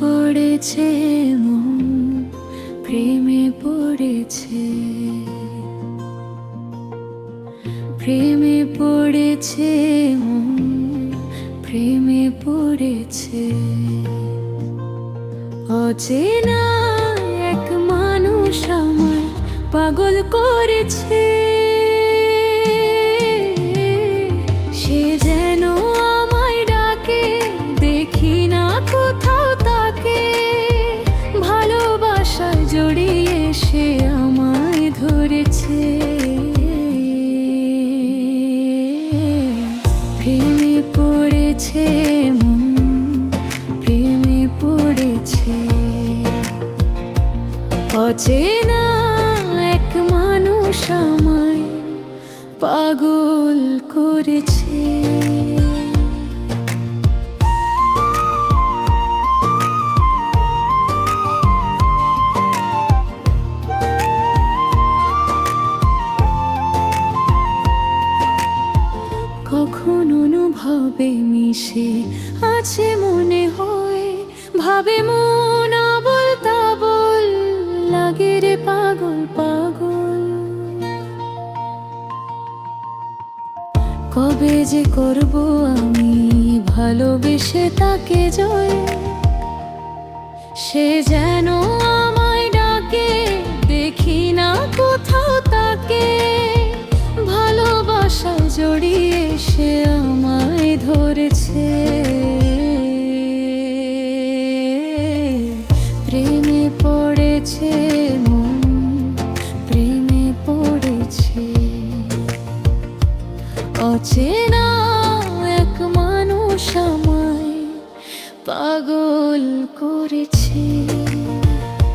পড়েছে মন, প্রেমে পড়েছে। প্রেমে পড়েছে মন, প্রেমে পড়েছে। অচেনা এক মানুষ আমার পাগল করেছে। সে আমায় ধরেছে। প্রেমে পড়েছে প্রেমে পড়েছে। অচেনা এক মানুষ আমায় পাগল করেছে। কখন অনুভবে মিশে, আছে মনে হয়, ভাবে মন আবল তাবল, লাগে রে পাগল পাগল। কবে যে করব আমি ভালোবেসে তাকে জয়, সে যেন পড়েছে মন প্রেমে পড়েছে। অচেনা এক মানুষ আমায় পাগল করেছে।